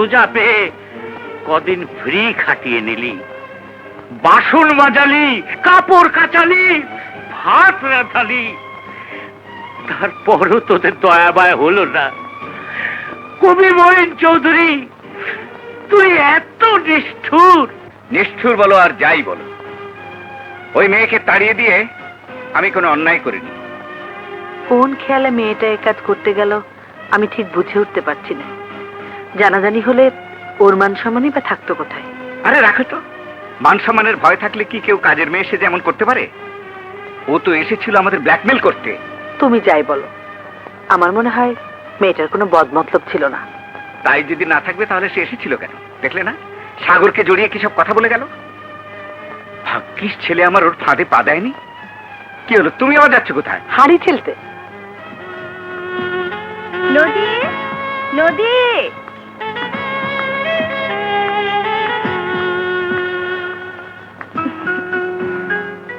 রোজা পেয়ে কদিন ফ্রি খাটিয়ে নিলি। বাসন মাজালি কাপড় কাচালি ভাত রাঁধালি। তারপরও তোদের দয়াবায় হলো না। কবি মহিন চৌধুরী তুই এত নিষ্ঠুর। নিষ্ঠুর বলো আর যাই বলো। ওই মেয়েকে তাড়িয়ে দিয়ে আমি কোনো অন্যায় করিনি। কোন খেয়ালে মেয়েটা এ কাজ করতে গেল আমি ঠিক বুঝে উঠতে পারছি না। জানাজানি হলে ওর মান সম্মানই বা থাকতো কোথায়? আরে রাখো তো। মান সম্মানের ভয় থাকলে কি কেউ কাজের মেয়ে এসে যেমন করতে পারে? ও তো এসেছিল আমাদের ব্ল্যাকমেল করতে। তুমি যাই বলো। আমার মনে হয় মেয়েটার কোনো বদমতলব ছিল না। তাই যদি না থাকবে তাহলে সে এসেছিল কেন? দেখলে না? সাগরকে জড়িয়ে কি সব কথা বলে গেল? ভাগ্যিস ছেলে আমার ওর ফাঁদে পা দেয়নি। কি হলো? তুমি আবার যাচ্ছ কোথায়? হাড়ি ছেলতে নদী? নদী?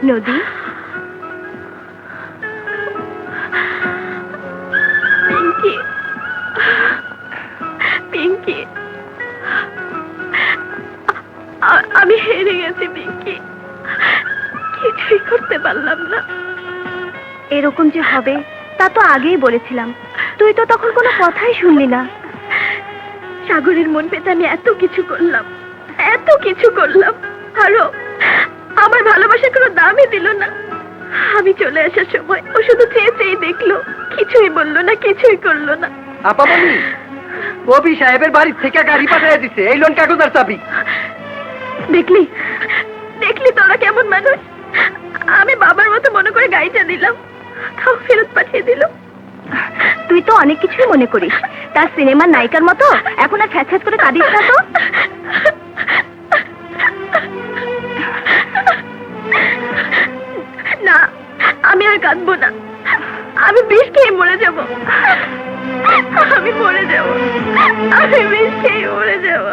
নদী? পিঙ্কি। পিঙ্কি। আমি হেরে গেছি পিঙ্কি। কিছুই করতে পারলাম না। এরকম যে হবে তা তো আগেই বলেছিলাম। তুই তো তখন কোনো কথাই শুনলি না। সাগরের মন পেতে আমি এত কিছু করলাম এত কিছু করলাম। আরও আমি চলে আসার সময় ও শুধু চেয়ে চেয়ে দেখল। কিছুই বলল না কিছুই করল না। আপামনি কবি সাহেবের বাড়ি থেকে গাড়ি পাঠিয়ে দিছে এই লোন কাগজের চাবি। দেখলি? দেখলি তোরা কেমন মানুষ? আমি বাবার মতো মনে করে গাড়িটা দিলাম তাও ফেরত পাঠিয়ে দিল। তুই তো অনেক কিছুই মনে করিস। তার সিনেমার নায়িকার মতো এখন আর ফ্যাচ করে কাঁদিস না তো? না আমি আর কাঁদবো না। আমি বিষ খেয়ে মরে যাব। আমি মরে যাব। আমি বিষ খেয়ে মরে যাব।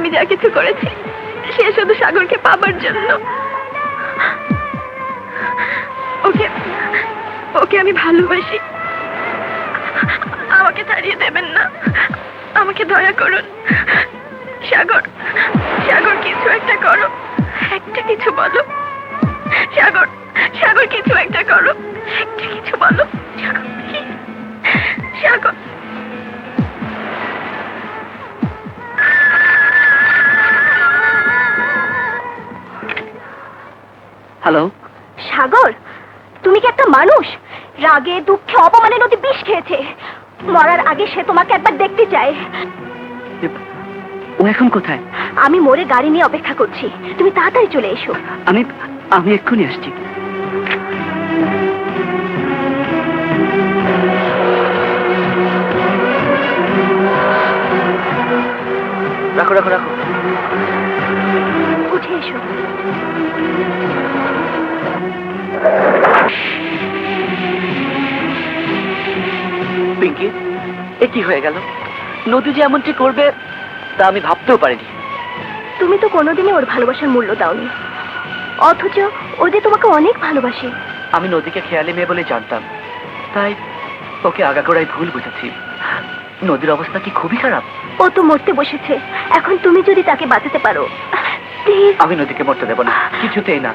আমি যা কিছু করেছি, সে শুধু সাগরকে পাবার জন্য। ওকে ওকে আমি ভালোবাসি। আমাকে তাড়িয়ে দেবেন না। আমাকে দয়া করুন। সাগর সাগর, কিছু একটা করো। একটা কিছু বলো। সাগর সাগর হ্যালো সাগর তুমি কি একটা মানুষ? রাগে দুঃখে অপমানে নদী বিষ খেয়েছে। মরার আগে সে তোমাকে একবার দেখতে চায়। ও এখন কোথায়? আমি মরে গাড়ি নিয়ে অপেক্ষা করছি। তুমি তাড়াতাড়ি চলে এসো। আমি আমি এক্ষুনি আসছি। রাখো রাখো রাখো। এ কি হয়ে গেল? নদী যে এমনটি করবে তা আমি ভাবতেও পারিনি। তুমি তো কোনোদিনই ওর ভালোবাসার মূল্য দাওনি। অথচ ও যে তোমাকে অনেক ভালোবাসে। আমি নদীকে খেয়ালি মেয়ে বলে জানতাম। তাই ওকে আগাগোড়াই ভুল বুঝেছি। নদীর অবস্থা কি খুবই খারাপ। ও তো মরতে বসেছে। এখন তুমি যদি তাকে বাঁচাতে পারো প্লিজ। আমি নদীকে মরতে দেব না। কিছুতেই না।